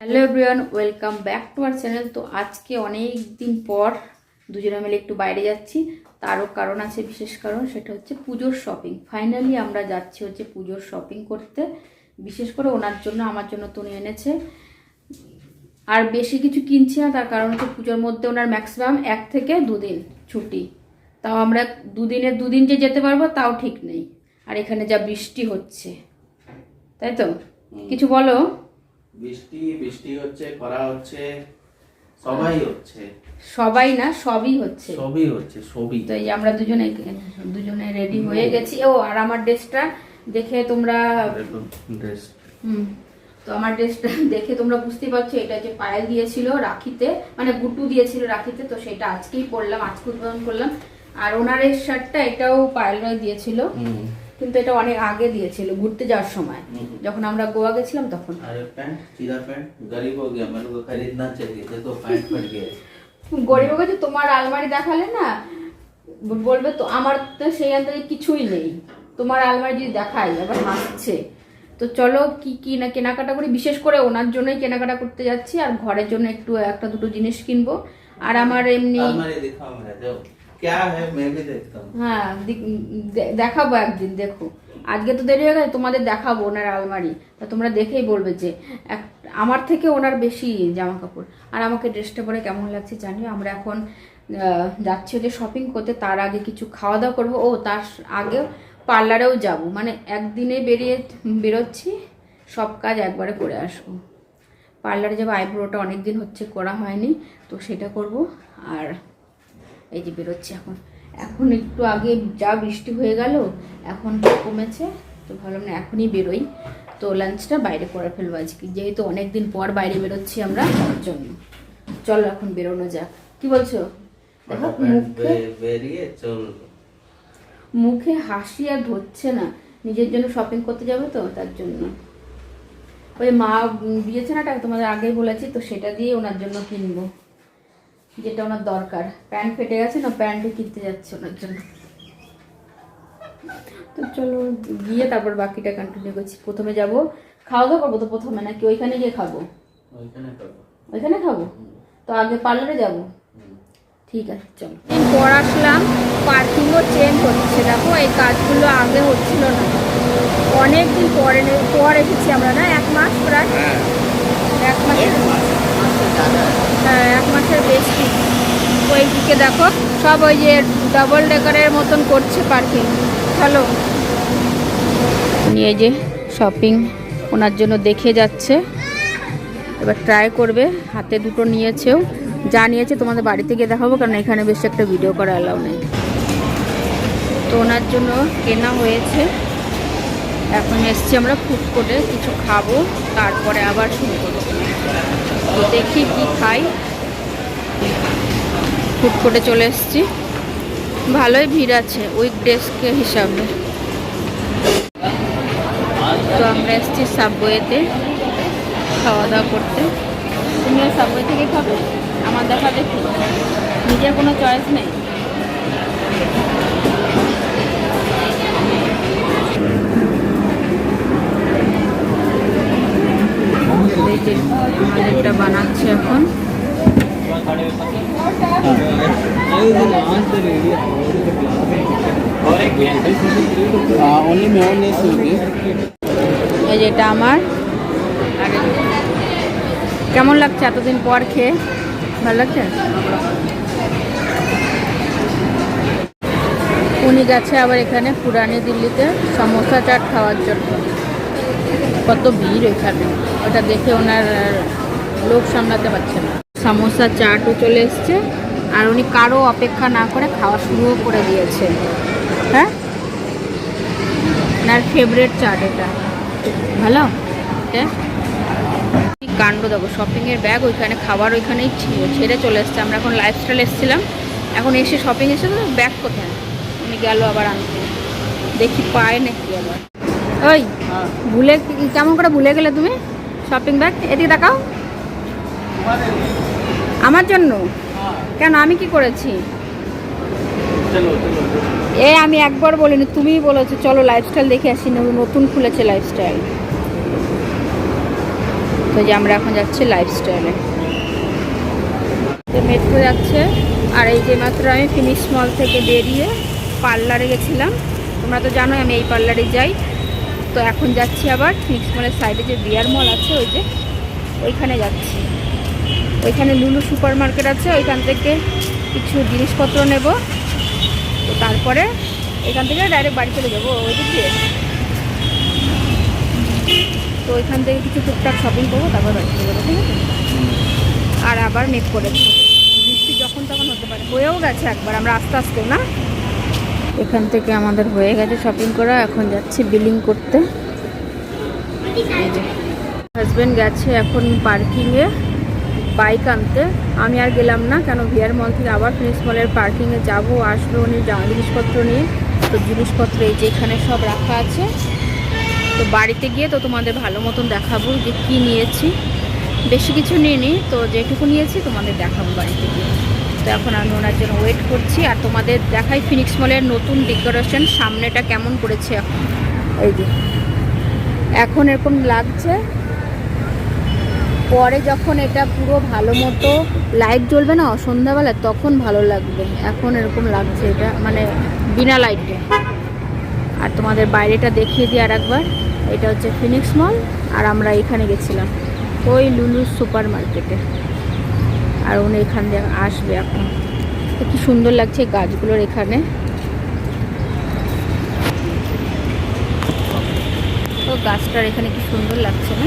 Hello everyone welcome back to our channel তো আজকে অনেক দিন পর দুজনে মিলে একটু বাইরে যাচ্ছি। তারও কারণ আছে বিশেষ কারণ সেটা হচ্ছে পুজোর শপিং ফাইনালি আমরা যাচ্ছি হচ্ছে পুজোর শপিং করতে। বিশেষ করে ওনার জন্য আমার জন্য তো এনেছে। আর বেশি কিছু কিনছি না তার কারণ হচ্ছে পুজোর মধ্যে ওনার ম্যাক্সিমাম এক থেকে দুদিন ছুটি। তাও আমরা দুদিনের দুদিন যে যেতে পারব তাও ঠিক নেই। আর এখানে যা বৃষ্টি হচ্ছে। তাই তো? কিছু বলো? বৃষ্টি বৃষ্টি হচ্ছে খরা হচ্ছে সবাই হচ্ছে। সবাই না সবই হচ্ছে। সবই হচ্ছে সবই। তো এই আমরা দুজনে দুজনে রেডি হয়ে গেছি। ও আর আমার ড্রেসটা দেখে তোমরা ড্রেস হুম তো আমার ড্রেসটা দেখে তোমরা বুঝতেই পারছ এটা যে পায়েল দিয়েছিল রাখিতে মানে গুটু দিয়েছিল রাখিতে তো সেটা আজকেই পরলাম আজকে উদ্বোধন করলাম। আর ওনার এই শার্টটা এটাও পায়েল রায় দিয়েছিল। হুম। কিন্তু এটা অনেক আগে দিয়েছিল ঘুরতে যাওয়ার সময়। যখন আমরা গোয়া গেছিলাম তখন। গরিব কাছে তোমার আলমারি দেখালে না বলবে তো আমার তো সেই আন্তরে কিছুই নেই। তোমার আলমারি যদি দেখাই আবার হাসছে। তো চলো কি কি না কেনাকাটা করি? বিশেষ করে ওনার জন্যই কেনাকাটা করতে যাচ্ছি আর ঘরের জন্য একটু একটা দুটো জিনিস কিনবো। আর আমার এমনি अलमारी दिखाओ मेरा जाओ क्या है मैं भी देखता हूँ হ্যাঁ দি- দে- দেখাবো একদিন দেখো আজকে তো দেরি হয়ে গেছে তোমাদের দেখাবো ওনার আলমারি তা তোমরা দেখেই বলবে যে এক- আমার থেকে ওনার বেশি জামা কাপড় আর আমাকে ড্রেসটা পরে কেমন লাগছে জানিও আমরা এখন আহ, যাচ্ছি যে শপিং করতে তার আগে কিছু খাওয়া দাওয়া করবো ও তার আগে পার্লারেও যাব মানে একদিনে বেরিয়ে বেরোচ্ছি সব কাজ একবারে করে আসবো পার্লারে যাবো আইব্রোটা অনেক দিন হচ্ছে করা হয়নি তো সেটা করব আর এই যে বেরোচ্ছে এখন। এখন একটু আগে যা বৃষ্টি হয়ে গেল এখন কমেছে তো ভাবলাম না এখনই বেরোই। তো লাঞ্চটা বাইরে করে ফেলব আজকে যেহেতু অনেক দিন পর বাইরে বেরোচ্ছি আমরা তার জন্য। চলো এখন বেরোনো যাক। কি বলছো? মুখে হাসি আর ধরছে না। নিজের জন্য শপিং করতে যাবে তো তার জন্য। ওই মা দিয়েছে না টাকা তোমাদের আগেই বলেছি তো সেটা দিয়ে ওনার জন্য কিনবো। যেটা ওনার দরকার। প্যান্ট ফেটে গেছে না প্যান্টও কিনতে যাচ্ছে ওনার জন্য? তো চলো গিয়ে তারপর বাকিটা কন্টিনিউ করছি। প্রথমে যাব খাওয়া দাওয়া করব তো প্রথমে নাকি ওইখানে গিয়ে খাব? ওইখানে খাব। তো আগে পার্লারে যাব। ঠিক আছে চলো। পর আসলাম পার্কিংও চেঞ্জ হচ্ছে। দেখো এই কাজগুলো আগে হচ্ছিল না। অনেক দিন পরে পর এসেছি আমরা না? এক মাস প্রায়? এক মাসের হ্যাঁ এক মাসের বেশি। ওই দিকে দেখো, সব ওই যে ডাবল ডেকারের মতন করছে পার্কিং চলো নিয়ে যে শপিং ওনার জন্য দেখে যাচ্ছে। এবার ট্রাই করবে, হাতে দুটো নিয়েছেও। যা নিয়েছে তোমাদের বাড়িতে গিয়ে দেখাবো, কারণ এখানে বেশি একটা ভিডিও করা অ্যালাউ নেই। তো ওনার জন্য কেনা হয়েছে। এখন এসছি আমরা ফুড কোর্টে কিছু খাব, তারপরে আবার শুরু করব। তো দেখি কি খাই। ফুড কোর্টে চলে এসছি। ভালোই ভিড় আছে উইক ডেস্কে হিসাবে। তো আমরা এসছি সাবওয়েতে খাওয়া দাওয়া করতে তুমিও সাবওয়ে থেকে খাবে? আমার দেখা দেখি। নিজের কোনো চয়েস নেই। এই যে আমাদেরটা বানাচ্ছে এখন. এই যে এটা আমার। কেমন লাগছে এতদিন পর খেয়ে? ভালো লাগছে? উনি গেছে আবার এখানে পুরানি দিল্লিতে সমোসা চাট খাওয়ার জন্য। কত ভিড় এখানে? ওটা দেখে ওনার লোক সামলাতে পারছে না। সমোসা চাটও চলে এসছে, আর উনি কারও অপেক্ষা না করে খাওয়া শুরুও করে দিয়েছে। হ্যাঁ? ওনার ফেভারেট চাট এটা। ভালো? কাণ্ড দেখো শপিংয়ের ব্যাগ ওইখানে, খাবার ওইখানেই ছিল, ছেড়ে চলে এসছে। আমরা এখন লাইফস্টাইল এসেছিলাম। এখন এসে শপিং এসে তো ব্যাগ কোথায়? উনি গেল আবার আনতে। দেখি পায় নাকি আবার। ওই, ভুলে, কেমন করে ভুলে গেলে তুমি? শপিং ব্যাগ এদিকে দেখাও। আমার জন্য? কেন, আমি কি করেছি? এ, আমি একবার বলিনি, তুমিই বলেছ, চলো লাইফস্টাইল দেখে আসি, নতুন খুলেছে লাইফস্টাইল তো যে আমরা এখন যাচ্ছি লাইফস্টাইলে মেট্রো যাচ্ছে, আর এই যে মাত্র আমি ফিনিশ মল থেকে বেরিয়ে পার্লারে গেছিলাম। তোমরা তো জানোই, আমি এই পার্লারে যাই। তো এখন যাচ্ছি আবার ফিনিক্স মলের সাইডে যে বিয়ার মল আছে, ওই যে ওইখানে যাচ্ছি। ওইখানে লুলু সুপার মার্কেট আছে, ওইখান থেকে কিছু জিনিসপত্র নেব। তো তারপরে এখান থেকে ডাইরেক্ট বাড়ি চলে যাব, ওই দিক দিয়ে। তো ওইখান থেকে কিছু টুকটাক শপিং করব, তারপর বাড়ি চলে যাব, ঠিক আছে? আর আবার মেঘ করেছে বৃষ্টি যখন তখন হতে পারে, হয়েও গেছে একবার, আমরা আস্তে আস্তে না। এখান থেকে আমাদের হয়ে গেছে শপিং করা। এখন যাচ্ছি বিলিং করতে। হাজব্যান্ড গেছে এখন পার্কিংয়ে বাইক আনতে। আমি আর গেলাম না, কেন ভিআর মল থেকে আবার ফিনিক্স মলের পার্কিংয়ে যাব, আসব, উনি জিনিসপত্র নিয়ে। তো জিনিসপত্র এই যে এখানে সব রাখা আছে। তো বাড়িতে গিয়ে তো তোমাদের ভালো মতন দেখাবো যে কি নিয়েছি। বেশি কিছু নিইনি, তো যেটুকু নিয়েছি তোমাদের দেখাবো বাড়িতে গিয়ে। তো এখন আমি ওনার জন্য ওয়েট করছি আর তোমাদের দেখাই ফিনিক্স মলের নতুন ডেকোরেশন সামনেটা কেমন করেছে এখন? এই যে। এখন এরকম লাগছে। পরে যখন এটা পুরো ভালো মতো লাইট জ্বলবে না সন্ধ্যাবেলায় তখন ভালো লাগবে। এখন এরকম লাগছে এটা মানে বিনা লাইটে আর তোমাদের বাইরেটা দেখিয়ে দিই আর একবার এটা হচ্ছে ফিনিক্স মল আর আমরা এখানে গেছিলাম। ওই লুলু সুপার মার্কেটে আর উনি এখান দিয়ে আসবে এখন। কি সুন্দর লাগছে গাছগুলোর এখানে। তো গাছটার এখানে কি সুন্দর লাগছে না?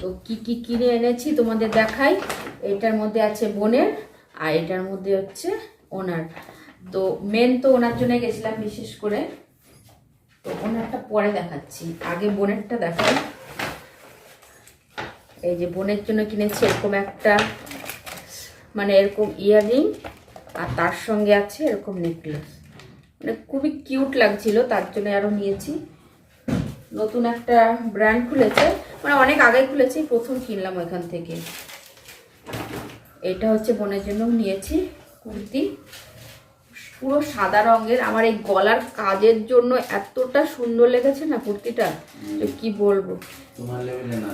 তো কি কি কিনে এনেছি তোমাদের দেখাই। এটার মধ্যে আছে বোনের আর এটার মধ্যে হচ্ছে ওনার। তো মেন তো ওনার জন্য গেছিলাম বিশেষ করে। তো ওনারটা পরে দেখাচ্ছি। আগে বোনেরটা দেখাই এই যে বোনের জন্য কিনেছি এরকম একটা মানে এরকম ইয়াররিং, আর তার সঙ্গে আছে এরকম নেকলেস। মানে খুবই কিউট লাগছিল, তার জন্য আরও নিয়েছি। নতুন একটা ব্র্যান্ড খুলেছে মানে অনেক আগে খুলেছি, প্রথম কিনলাম ওইখান থেকে। এটা হচ্ছে বোনের জন্য নিয়েছি কুর্তি। পুরো সাদা রঙের, আমার এই গলার কাজের জন্য এতটা সুন্দর লেগেছে না কুর্তিটা কি বলব। তোমার লেভেলে না?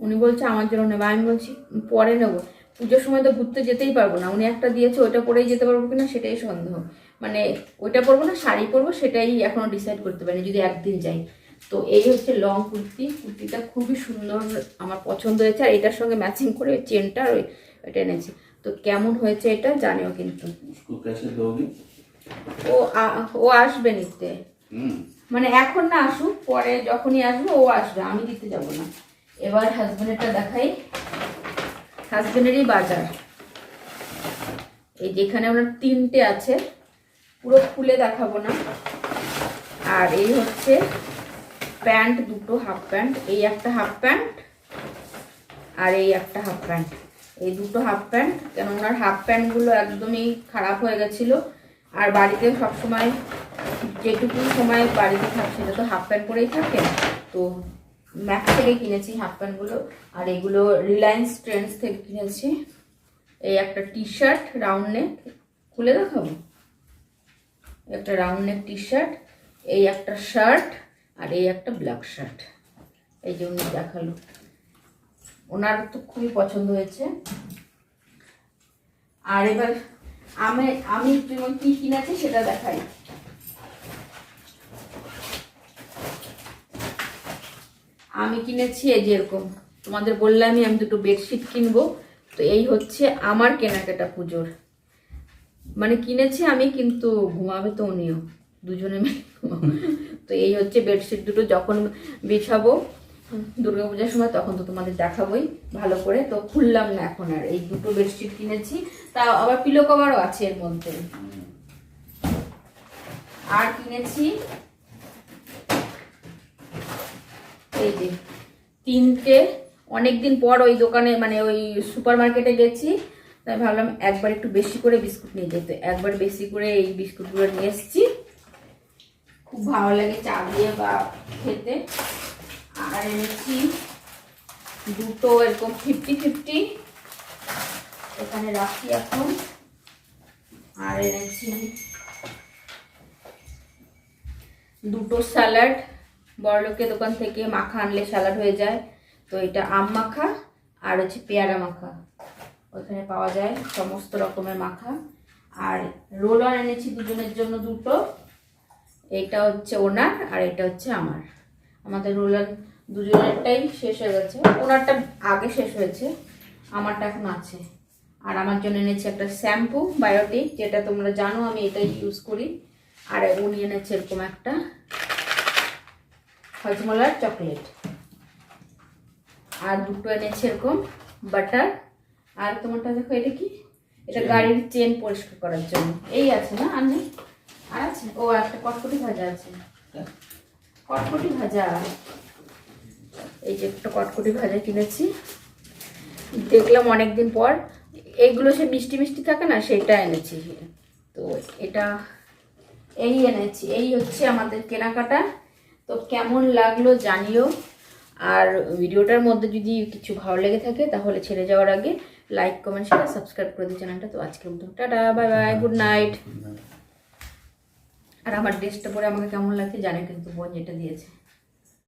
উনি বলছে আমার জন্য নেবে। আমি বলছি পরে নেব। পুজোর সময় তো ঘুরতে যেতেই পারব না। উনি একটা দিয়েছে ওইটা পরেই যেতে পারব কিনা সেটাই সন্দেহ। মানে ওইটা পরবো না শাড়ি পরবো সেটাই এখনও ডিসাইড করতে পারি যদি একদিন যাই। তো এই হচ্ছে লং কুর্তি। কুর্তিটা খুবই সুন্দর আমার পছন্দ হয়েছে আর এটার সঙ্গে ম্যাচিং করে ওই চেনটা ওই ওইটা এনেছি। তো কেমন হয়েছে এটা জানেও কিন্তু। ও ও আসবে নিতে মানে এখন না আসুক পরে যখনই আসবে ও আসবে আমি দিতে যাব না। এবার হাজবেন্ডেরটা দেখাই। হাজবেন্ডেরই বাজার। এই যেখানে আমরা তিনটে আছে, পুরো খুলে দেখাবো না। আর এই হচ্ছে প্যান্ট দুটো, হাফ প্যান্ট। এই একটা হাফ প্যান্ট আর এই একটা হাফ প্যান্ট। এই দুটো হাফ প্যান্ট, কেন ওনার হাফ প্যান্টগুলো একদমই খারাপ হয়ে গেছিল। আর বাড়িতে সবসময় যেটুকু সময় বাড়িতে থাকে, সেটা তো হাফ প্যান্ট পরেই থাকে। তো ম্যাক্স থেকে কিনেছি হাফ প্যান্টগুলো আর এগুলো রিলায়েন্স ট্রেন্ডস থেকে কিনেছি। এই একটা টি শার্ট রাউন্ড নেক খুলে দেখাবো? একটা রাউন্ড নেক টি শার্ট এই একটা শার্ট আর এই একটা ব্ল্যাক শার্ট এই যে উনি দেখাল। ওনার তো খুবই পছন্দ হয়েছে। আর এবার আমি আমি যেমন কি কিনেছি সেটা দেখাই। আমি কিনেছি এই যে এরকম। তোমাদের বললামই আমি দুটো বেডশিট কিনবো। তো এই হচ্ছে আমার কেনাকাটা পুজোর। মানে কিনেছি আমি, কিন্তু ঘুমাবে তো উনিও। দুজনে মিলে। তো এই হচ্ছে বেডশিট দুটো। যখন বিছাবো দুর্গাপূজার সময়, তখন তো তোমাদের দেখাবোই ভালো করে। তো খুললাম না এখন আর। এই দুটো বেডশিট কিনেছি। তা আবার পিলো কভারও আছে এর মধ্যে। আর কিনেছি এই যে তিনটে, অনেকদিন পর ওই দোকানে মানে ওই সুপার মার্কেটে গেছি। তাই ভাবলাম একবার একটু বেশি করে বিস্কুট নিয়ে যেতে একবার বেশি করে এই বিস্কুটগুলো নিয়ে এসেছি। খুব ভালো লাগে চা দিয়ে বা খেতে। আর এনেছি দুটো এরকম ফিফটি ফিফটি। এখানে রাখি এখন। আর এনেছি দুটো স্যালাড। বড়লোকের দোকান থেকে মাখা আনলে স্যালাড হয়ে যায়। তো এটা আম মাখা আর হচ্ছে পেয়ারা মাখা। ওখানে পাওয়া যায় সমস্ত রকমের মাখা। আর রোল রোলার এনেছি দুজনের জন্য দুটো। এইটা হচ্ছে ওনার আর এটা হচ্ছে আমার। আমাদের রোলার দুজনেরটাই শেষ হয়ে গেছে। ওনারটা আগে শেষ হয়েছে, আমারটা এখন আছে। আর আমার জন্য এনেছি একটা শ্যাম্পু, বায়োটিক, যেটা তোমরা জানো, আমি এটাই ইউজ করি। আর উনি এনেছে এরকম একটা। হজমলার চকলেট। আর দুটো এনেছে এরকম বাটার। আর তোমারটা দেখো এটা কি? এটা গাড়ির চেন পরিষ্কার করার জন্য। এই আছে না? আর নেই? আর আছে? ও একটা কটকটি ভাজা আছে। কটকটি ভাজা। এই যে একটা কটকটি ভাজা কিনেছি। দেখলাম অনেকদিন পর। এইগুলো সে মিষ্টি মিষ্টি থাকে না সেটা এনেছি। তো এটা এই এনেছি। এই হচ্ছে আমাদের কেনাকাটা। তো কেমন লাগল জানিও। আর ভিডিওটার মধ্যে যদি কিছু ভালো লেগে থাকে তাহলে ছেড়ে যাওয়ার আগে লাইক কমেন্ট শেয়ার সাবস্ক্রাইব করে দিই চ্যানেলটা। তো আজকের মতো tata bye bye good night আর আমার ড্রেসটা পরে আমাকে কেমন লাগছে জানে কিন্তু বোন যেটা দিয়েছে।